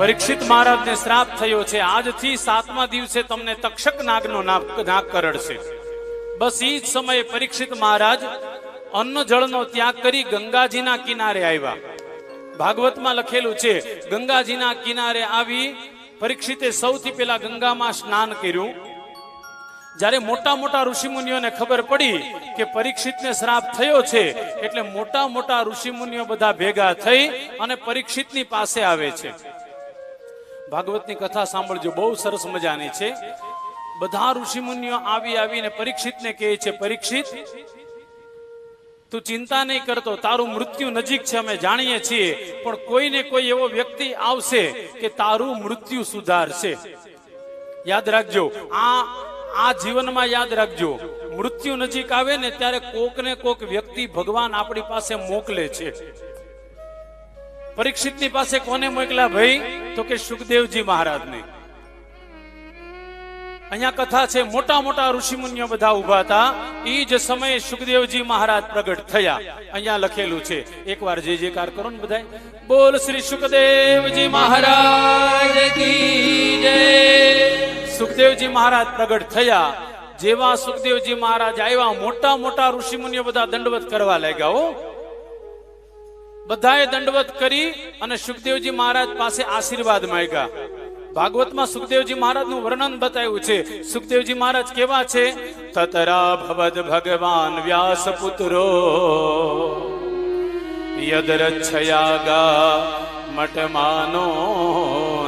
પરીક્ષિત મહારાજને શ્રાપ થયો છે. આજથી સાતમા દિવસે તમને તક્ષક નાગનો નાગ કરડશે બસ એ જ સમયે પરીક્ષિત મહારાજ અન્ન જળનો ત્યાગ કરી ગંગાજીના કિનારે આવ્યા. ભાગવતમાં લખેલું છે, ગંગાજીના કિનારે આવી પરીક્ષિતે સૌથી પહેલા ગંગામાં સ્નાન કર્યું. જ્યારે મોટા મોટા ઋષિમુનિઓને ખબર પડી કે પરીક્ષિતને શ્રાપ થયો છે, એટલે મોટા મોટા ઋષિમુનિઓ બધા ભેગા થઈ અને પરીક્ષિતની પાસે આવે છે. ભાગવતની કથા સાંભળજો, બહુ સરસ મજાની છે. બધા ઋષિમુનિઓ આવી આવીને પરીક્ષિતને કહે છે, પરીક્ષિત, તું ચિંતા નહીં કરતો, તારું મૃત્યુ નજીક છે, અમે જાણીએ છીએ, પણ કોઈને કોઈ એવો વ્યક્તિ આવશે કે તારું મૃત્યુ સુધારશે. યાદ રાખજો, આ આ જીવનમાં યાદ રાખજો, મૃત્યુ નજીક આવે ને ત્યારે કોક ને કોક વ્યક્તિ ભગવાન આપણી પાસે મોકલે છે. પરીક્ષિતની પાસે કોને મોકલા ભાઈ? તો કે સુખદેવજી મહારાજને. અહીંયા કથા છે, મોટા મોટા ઋષિમુનિઓ બધા ઊભા હતા. એ જ સમયે સુખદેવજી મહારાજ પ્રગટ થયા. અહીંયા લખેલું છે. એકવાર જે જે કાર કરો ને બધા બોલ શ્રી સુખદેવજી મહારાજ સુખદેવજી મહારાજ પ્રગટ થયા. જેવા સુખદેવજી મહારાજ આવ્યા, મોટા મોટા ઋષિમુનિઓ બધા દંડવત કરવા લાગ્યા હો. બધાએ દંડવત કરી અને સુખદેવજી મહારાજ પાસે આશીર્વાદ માંગ્યા. ભાગવતમાં સુખદેવજી મહારાજનું વર્ણન બતાવ્યું છે. સુખદેવજી મહારાજ કેવા છે? તતરા ભવદ ભગવાન વ્યાસ પુત્રો યદરચ્છયાગા મટમાનો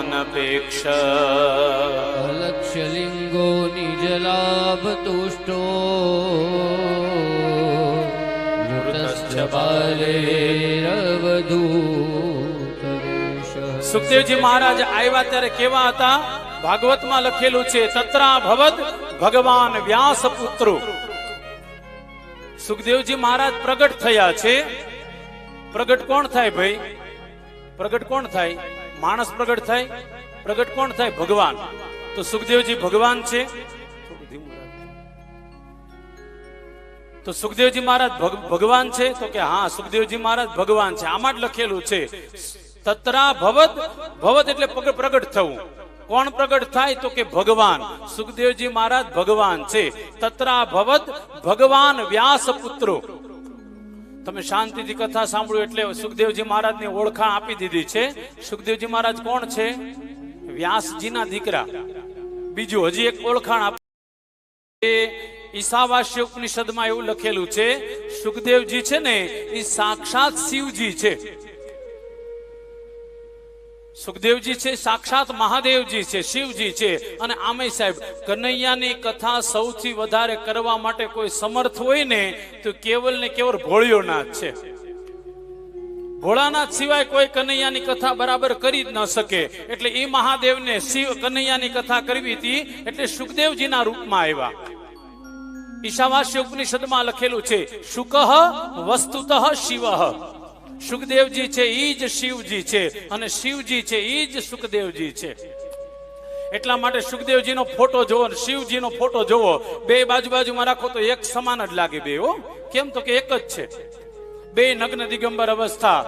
નપેક્ષ. લક્ષ્યલિંગો નિજલાભ તુષ્ટો સુખદેવજી મહારાજ આવ્યા ત્યારે કેવા હતા? ભાગવતમાં લખેલું છે, તત્રા ભવદ ભગવાન વ્યાસ પુત્રો સુખદેવજી મહારાજ પ્રગટ થયા છે. પ્રગટ કોણ થાય ભાઈ? પ્રગટ કોણ થાય? માણસ પ્રગટ થાય? પ્રગટ કોણ થાય? ભગવાન. તો સુખદેવજી ભગવાન છે. તો સુખદેવજી મહારાજ ભગ- ભગવાન છે? તો કે હા, સુખદેવજી મહારાજ ભગવાન છે. આમાં જ લખેલું છે તત્રા ભવત ભવત એટલે પ્રગટ થવું. કોણ પ્રગટ થાય? તો કે ભગવાન. સુખદેવજી મહારાજ ભગવાન છે. તત્રા ભવત, ભગવાન વ્યાસ પુત્રો. તમે શાંતિથી કથા સાંભળ્યું એટલે સુખદેવજી મહારાજની ઓળખાણ આપી દીધી છે. સુખદેવજી મહારાજ કોણ છે? વ્યાસજીના દીકરા. બીજું હજી એક ઓળખાણ આપ ઈશાવાસ્ય ઉપનિષદમાં એવું લખેલું છે, સુખદેવજી છે ને, એ સાક્ષાત શિવજી છે. સુખદેવજી છે, સાક્ષાત મહાદેવજી છે, શિવજી છે. અને આમે સાહેબ, કનૈયાની કથા સૌથી વધારે કરવા માટે કોઈ સમર્થ હોય ને, તો કેવલ ને કેવલ ભોળિયોનાથ છે. ભોળાનાથ સિવાય કોઈ કનૈયાની કથા બરાબર કરી જ ન શકે. એટલે એ મહાદેવને શિવ કનૈયાની કથા કરવી હતી, એટલે સુખદેવજીના રૂપમાં આવ્યા. ઈશાવાસ્ય ઉપનિષદમાં લખેલું છે શુકહ વસ્તુતઃ શિવ. સુખદેવજી છે, ઈ જ શિવજી છે, અને શિવજી છે, ઈ જ સુખદેવજી છે. એટલા માટે સુખદેવજીનો ફોટો જોવો અને શિવજીનો ફોટો જોવો. બે બાજુ બાજુમાં રાખો તો એક સમાન જ લાગે બે, હો. કેમ તો કે એક જ છે. બે નગ્ન દિગંબર અવસ્થા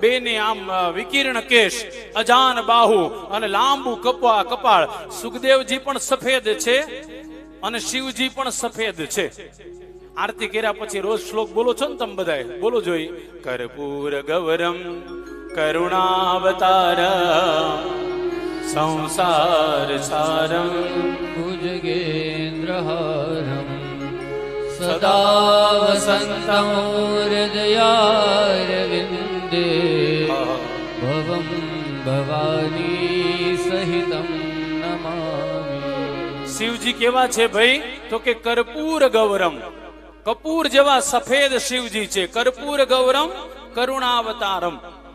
બે ની આમ વિકીર્ણ કેશ, અજાન બાહુ અને લાંબુ કપા કપાળ. સુખદેવજી પણ સફેદ છે. અને શિવજી પણ સફેદ છે. આરતી કર્યા પછી રોજ શ્લોક બોલો છો ને તમે બધાએ? બોલો જોઈ. કરપૂર ગૌરમ કરુણાવતાર સંસાર સારમ ભુજગેન્દ્રહારમ સદા વસંતમ હૃદયારવિંદે ભવમ ભવાની શિવજી કેવા છે ભાઈ? તો કે કર્પૂર ગૌરમ. કપૂર જેવા સફેદ શિવજી છે. કર્પૂર ગૌરમ, કરુણાવતારમ.